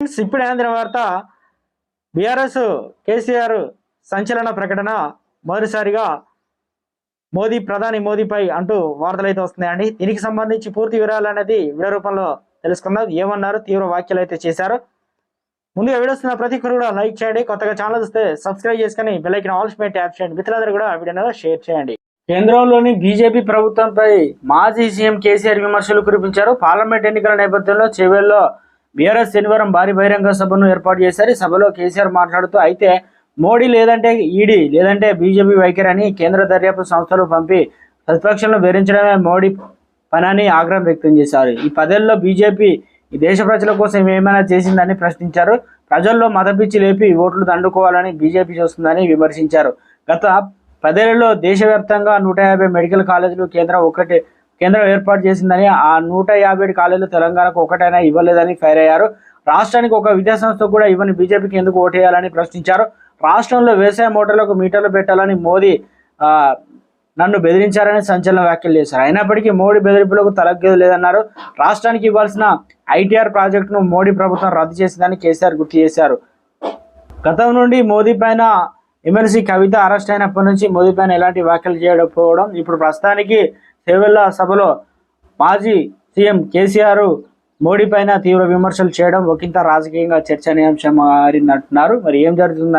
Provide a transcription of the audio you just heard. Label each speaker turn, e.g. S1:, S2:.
S1: ఇప్పుడు అందిన వార్త. బీఆర్ఎస్ కేసీఆర్ సంచలన ప్రకటన మొదటిసారిగా మోదీ ప్రధాని మోదీపై అంటూ వార్తలు అయితే వస్తున్నాయండి. దీనికి సంబంధించి పూర్తి వివరాలు అనేది వీడియో రూపంలో తెలుసుకుందాం. ఏమన్నారు? తీవ్ర వ్యాఖ్యలు అయితే చేశారు. ముందుగా వీడియోస్ ప్రతి ఒక్కరు కూడా లైక్ చేయండి. కొత్తగా ఛానల్ వస్తే సబ్స్క్రైబ్ చేసుకుని బెల్లైకిన ఆల్స్ పై ట్యాప్ చేయండి. మిత్రులందరూ కూడా ఆ వీడియోను షేర్ చేయండి. కేంద్రంలోని బీజేపీ ప్రభుత్వంపై మాజీ సీఎం కేసీఆర్ విమర్శలు కురిపించారు. పార్లమెంట్ ఎన్నికల నేపథ్యంలో చేవేల్లో బీఆర్ఎస్ శనివారం భారీ బహిరంగ సభను ఏర్పాటు చేశారు. సభలో కేసీఆర్ మాట్లాడుతూ అయితే మోడీ లేదంటే ఈడీ లేదంటే బీజేపీ వైఖరి అని కేంద్ర దర్యాప్తు సంస్థలు పంపి ప్రతిపక్షంలో బెదిరించడమే మోడీ పనని ఆగ్రహం వ్యక్తం చేశారు. ఈ పదేళ్ళలో బీజేపీ ఈ దేశ ప్రజల కోసం ఏమైనా చేసిందని ప్రశ్నించారు. ప్రజల్లో మతపిచ్చి లేపి ఓట్లు దండుకోవాలని బీజేపీ చూస్తుందని విమర్శించారు. గత పదేళ్ళలో దేశవ్యాప్తంగా నూట యాభై మెడికల్ కాలేజీలు కేంద్రం ఒకటి కేంద్రం ఏర్పాటు చేసిందని ఆ నూట యాభై ఏడు కాలేజీలు తెలంగాణకు ఒకటైనా ఇవ్వలేదని ఫైర్ అయ్యారు రాష్ట్రానికి ఒక విద్యాసంస్థ కూడా ఇవ్వని బీజేపీకి ఎందుకు ఓటేయాలని ప్రశ్నించారు. రాష్ట్రంలో వ్యవసాయ మోటార్లకు మీటర్లు పెట్టాలని మోదీ నన్ను బెదిరించారని సంచలన వ్యాఖ్యలు చేశారు. అయినప్పటికీ మోడీ బెదిరింపులకు తలగ్గదు లేదన్నారు. రాష్ట్రానికి ఇవ్వాల్సిన ఐటీఆర్ ప్రాజెక్టును మోడీ ప్రభుత్వం రద్దు చేసిందని కేసీఆర్ గుర్తు చేశారు. గతం నుండి మోదీ పైన ఎమ్మెల్సీ కవిత అరెస్ట్ అయినప్పటి నుంచి మోదీ పైన ఎలాంటి వ్యాఖ్యలు చేయకపోవడం ఇప్పుడు ప్రస్తుతానికి సేవెల్ల సభలో మాజీ సీఎం కేసీఆర్ మోడీ పైన తీవ్ర విమర్శలు చేయడం ఒకంత రాజకీయంగా చర్చనీయాంశం మారిందంటున్నారు. మరి ఏం జరుగుతుందని